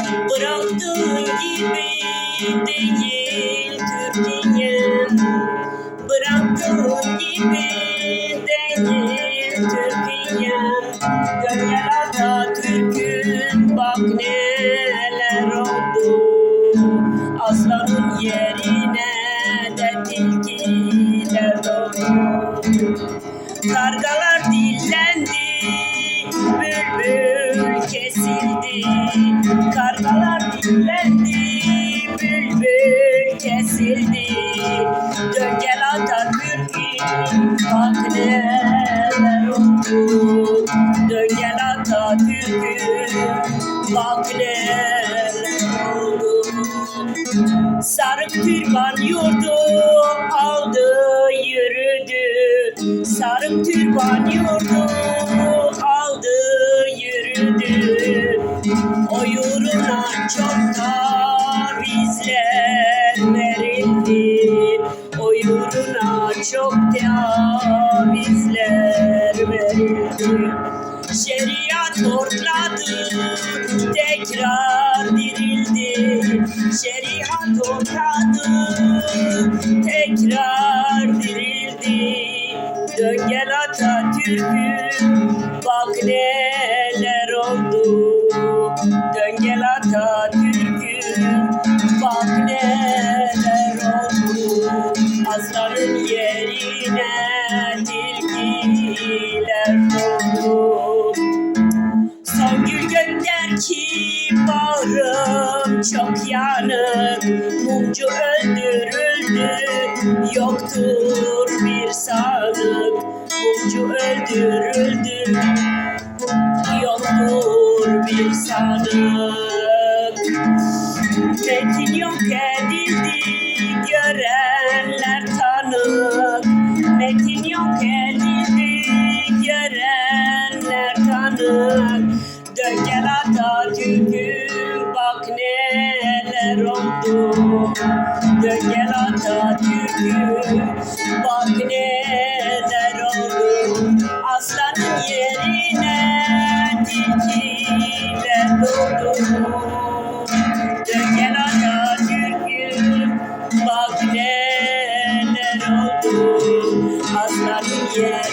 Bıraktığın gibi değil Türkiye'm. Bıraktığın gibi değil Türkiye'm. Gönül Atatürk'ün bak neler oldu. Aslanın yerine de tilkiler doğdu. Kargalar dillendi, bülbül kesildi. Kesildi. Dön gel Atatürk'üm, bak neler oldu. Dön gel Atatürk'üm, bak neler oldu. Sarık türban yurdu aldı yürüdü Sarık türban yurdu aldı yürüdü O yuruna çok tavizler çok tavizler verildi Şeriat ortladı, tekrar dirildi. Şeriat ortladı, tekrar dirildi. Dön gel Atatürk'üm, bak neler oldu. Dön gel Atatürk'üm, Songül gönder ki bağrım çok yanık. Mumcu öldürüldü yoktur bir sanık Mumcu öldürüldü yoktur bir sanık Metin yok edildi görenler tanık. Metin yok edildi gel Atatürk'üm bak neler oldu. Dön gel Atatürk'üm bak neler oldu. Aslanın yerine tilkiler doğdu. Dön gel bak neler oldu. Aslanın yerine